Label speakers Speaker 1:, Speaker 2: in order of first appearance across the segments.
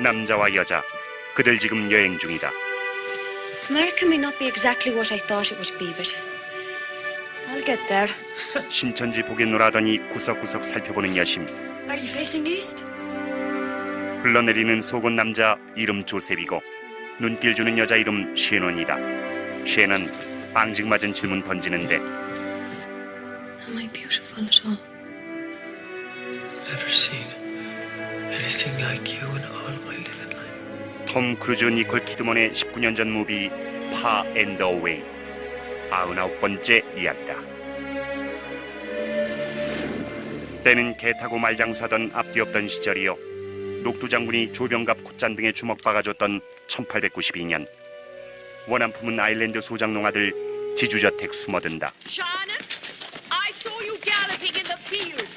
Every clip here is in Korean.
Speaker 1: 남자와 여자 그들 지금 여행 중이다.
Speaker 2: America may not be exactly what I thought it would be, but I'll get there.
Speaker 1: 신천지 보게 놀아더니 구석구석 살펴보는 여심
Speaker 2: Are you facing east?
Speaker 1: 흘러내리는 속옷 남자 이름 조셉이고 눈길 주는 여자 이름 셰넌이다. 셰넌 앙증맞은 질문 던지는데
Speaker 2: Am I beautiful at all?
Speaker 3: Never seen
Speaker 1: 톰 크루즈 니콜 키드먼의 19년 전 무비 파 앤더 웨이 99번째 이야기다. 때는 개 타고 말장수하던 앞뒤 없던 시절이요. 녹두 장군이 조병갑 콧잔 등에 주먹박아줬던 1892년 원한 품은 아일랜드 소장농 아들 지주저택 숨어든다.
Speaker 4: Shannon, I saw you galloping in the field.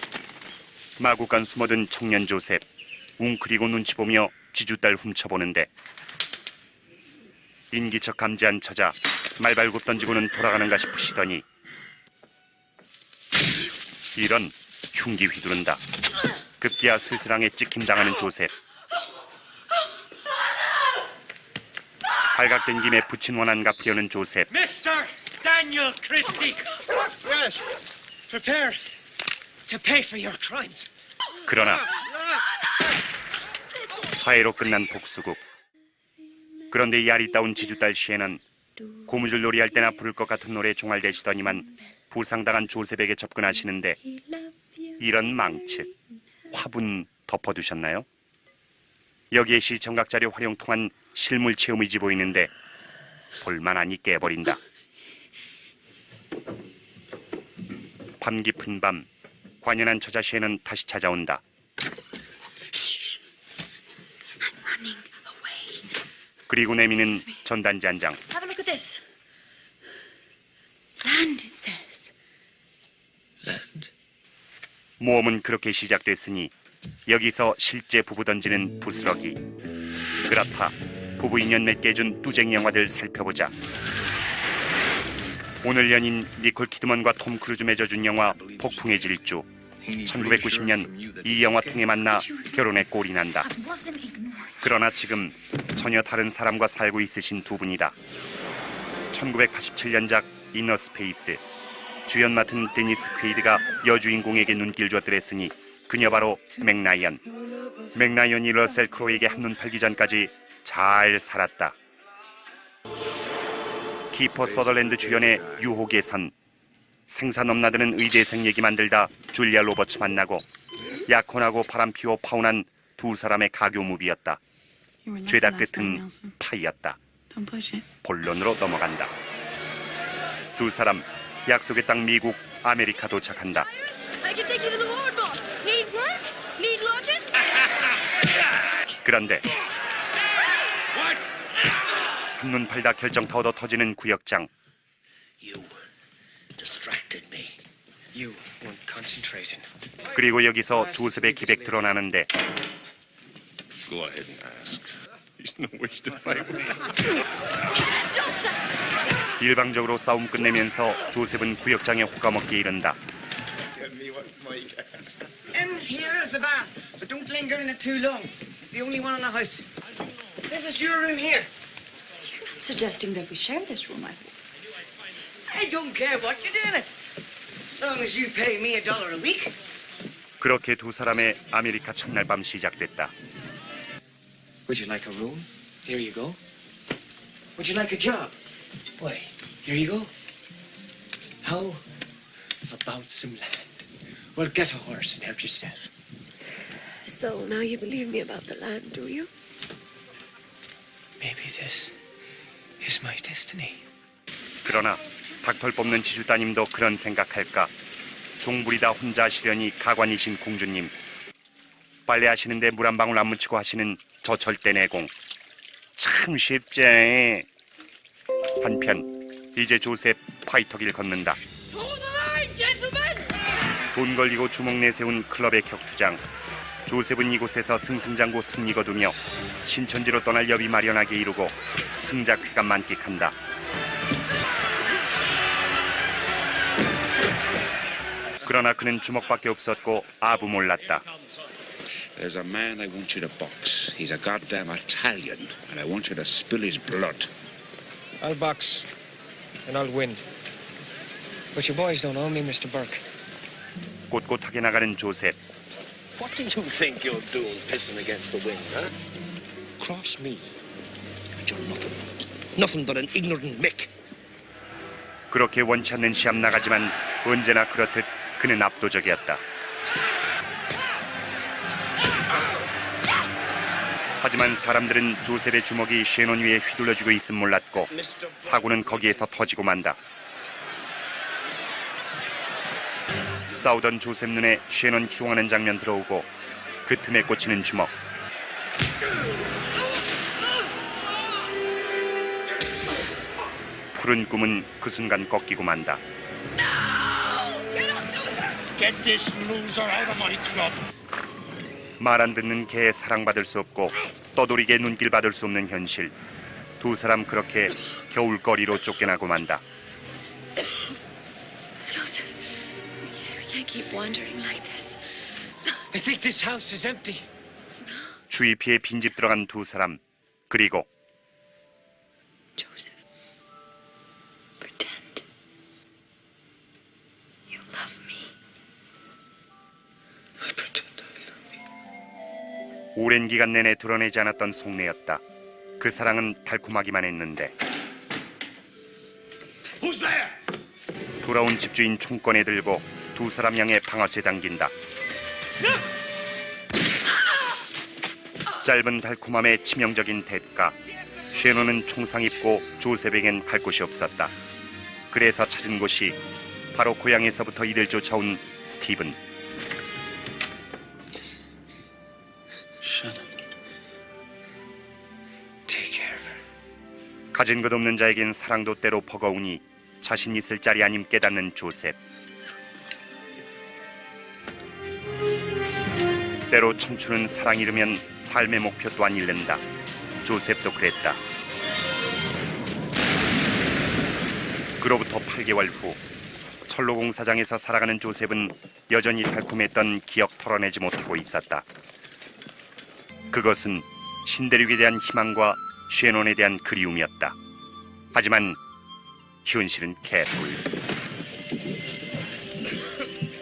Speaker 1: 마구간 숨어든 청년 조셉 웅크리고 눈치 보며 지주딸 훔쳐보는데 인기척 감지한 처자 말발굽 던지고는 돌아가는가 싶으시더니 이런 흉기 휘두른다 급기야 슬슬랑에 찍힘 당하는 조셉 발각된 김에 붙인 원한 갚으려는 조셉
Speaker 3: Mr. Daniel Christie!
Speaker 5: Yes.
Speaker 3: Prepare to pay for your crimes.
Speaker 1: 그러나 화해로 끝난 복수국. 그런데 이 아리따운 지주딸 시에는 고무줄 놀이할 때나 부를 것 같은 노래 종알대시더니만 부상당한 조셉에게 접근하시는데 이런 망측, 화분 덮어두셨나요? 여기에 시 정각자료 활용 통한 실물 체험이지 보이는데 볼만하니 깨버린다. 밤 깊은 밤 관연한 처자 시에는 다시 찾아온다.
Speaker 2: Running away.
Speaker 1: 그리고 내미는 전단지 한 장.
Speaker 2: Have a look at this. Land, it says.
Speaker 3: Land.
Speaker 1: 모험은 그렇게 시작됐으니 여기서 실제 부부 던지는 부스러기. 그렇다. 부부 인연 맺게 해준 뚜쟁이 영화들 살펴보자. 오늘 연인 니콜 키드먼과 톰 크루즈 맺어준 영화 폭풍의 질주. 1990년 이 영화 통해 만나 결혼에 꼴이 난다. 그러나 지금 전혀 다른 사람과 살고 있으신 두 분이다. 1987년작 이너 스페이스 주연 맡은 데니스 퀘이드가 여주인공에게 눈길 줬더랬으니 그녀 바로 맥라이언. 맥라이언이 러셀 크로에게 한눈 팔기 전까지 잘 살았다. 키퍼 서덜랜드 주연의 유혹의 선 생사 넘나드는 의대생 얘기 만들다 줄리아 로버츠 만나고 약혼하고 바람 피워 파혼한 두 사람의 가교 무비였다. 죄다 끝은 파이였다. 본론으로 넘어간다. 두 사람 약속의 땅 미국 아메리카 도착한다. 그런데 한눈 팔다 결정타 얻어 터지는 구역장. 그리고 여기서 조셉의 기백 드러나는데
Speaker 5: Go ahead and ask. He's no wish to fight with!
Speaker 1: 일방적으로 싸움 끝내면서 조셉은 구역장에 호감없게 이른다.
Speaker 5: Tell me what's my
Speaker 6: And here is the bath, but don't linger in it too long. It's the only one in the house. This is your room here.
Speaker 2: You're not suggesting that we share this room, I hope.
Speaker 6: I don't care what you do in it, as long as you pay me a dollar a week.
Speaker 1: 그렇게 두 사람의 아메리카 첫날 밤 시작됐다.
Speaker 3: Would you like a room? Here you go. Would you like a job? Why, here you go. How about some land? Well, get a horse and help yourself.
Speaker 2: So now you believe me about the land, do you?
Speaker 3: Maybe this is my destiny.
Speaker 1: 그러나 닥털 뽑는 지주 따님도 그런 생각할까? 종부리다 혼자 하시려니 가관이신 공주님. 빨래 하시는데 물 한 방울 안 묻히고 하시는 저 절대 내공. 참 쉽지. 한편 이제 조셉 파이터길 걷는다. 돈 걸리고 주먹 내세운 클럽의 격투장. 조셉은 이곳에서 승승장구 승리 거두며 신천지로 떠날 여비 마련하게 이루고 승자 쾌감 만끽한다. 그러나 그는 주먹밖에 없었고 아부 몰랐다.
Speaker 7: There's a man I want you to box. He's a goddamn Italian, and I want you to spill his blood.
Speaker 3: I'll box, and I'll win. But your boys don't owe me, Mr. Burke.
Speaker 1: 꼿꼿하게 나가는 조셉.
Speaker 8: What do you think you're doing pissing against the wind, huh? Cross me. And you're nothing. Nothing but an ignorant mick.
Speaker 1: 그렇게 원치 않는 시합 나가지만 언제나 그렇듯 그는 압도적이었다. 하지만 사람들은 조셉의 주먹이 쉐논 위에 휘둘러지고 있음 몰랐고. 사고는 거기에서 터지고 만다. 싸우던 조셉 눈에 쉐논 희롱하는 장면 들어오고 그 틈에 꽂히는 주먹. 푸른 꿈은 그 순간 꺾이고 만다. 말 안 듣는 개에 사랑받을 수 없고 떠돌이개 눈길 받을 수 없는 현실. 두 사람 그렇게 겨울거리로 쫓겨나고 만다.
Speaker 2: Joseph, we can't keep wandering like this.
Speaker 3: I think this house is empty.
Speaker 1: 주위 피해 빈집 들어간 두 사람. 그리고
Speaker 2: Joseph,
Speaker 1: 오랜 기간 내내 드러내지 않았던 속내였다. 그 사랑은 달콤하기만 했는데? 돌아온 집주인 총권에 들고 두 사람 향해 방아쇠 당긴다. 짧은 달콤함의 치명적인 대가. 쉐노는 총상 입고 조셉에겐 갈 곳이 없었다. 그래서 찾은 곳이 바로 고향에서부터 이들 쫓아온 스티븐. 가진 것 없는 자에겐 사랑도 때로 버거우니 자신 있을 자리 아님 깨닫는 조셉. 때로 청춘은 사랑 잃으면 삶의 목표 또한 잃는다. 조셉도 그랬다. 그로부터 8개월 후 철로 공사장에서 살아가는 조셉은 여전히 달콤했던 기억 털어내지 못하고 있었다. 그것은 신대륙에 대한 희망과 쉐논에 대한 그리움이었다. 하지만 현실은 개뿔.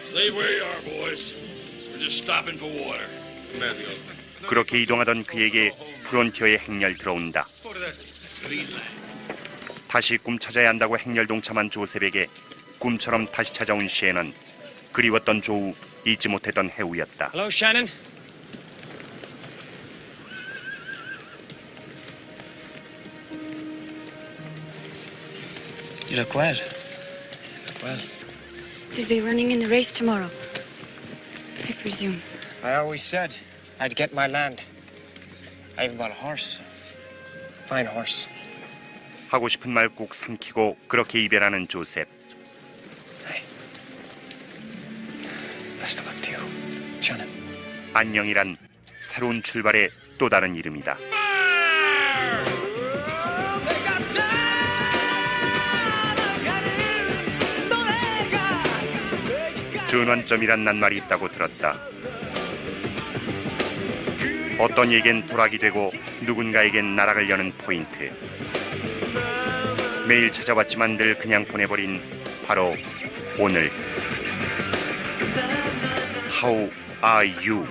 Speaker 5: Stay where you are, boys. We're just stopping for water.
Speaker 1: 그렇게 이동하던 그에게 프론티어의 행렬 들어온다. 다시 꿈 찾아야 한다고 행렬 동참한 조셉에게 꿈처럼 다시 찾아온 쉐넌. 그리웠던 조우, 잊지 못했던 해우였다.
Speaker 3: Hello, You look well. You look well.
Speaker 2: You'll be running in the race tomorrow, I presume.
Speaker 3: I always said I'd get my land. I even bought a horse. Fine horse.
Speaker 1: 하고 싶은 말 꼭 삼키고 그렇게 이별하는 조셉.
Speaker 3: Best of luck to you, Shannon.
Speaker 1: 안녕이란 새로운 출발의 또 다른 이름이다. 전환점이란 낱말이 있다고 들었다. 어떤 이에겐 도락이 되고 누군가에겐 나락을 여는 포인트. 매일 찾아왔지만 늘 그냥 보내버린 바로 오늘. How are you?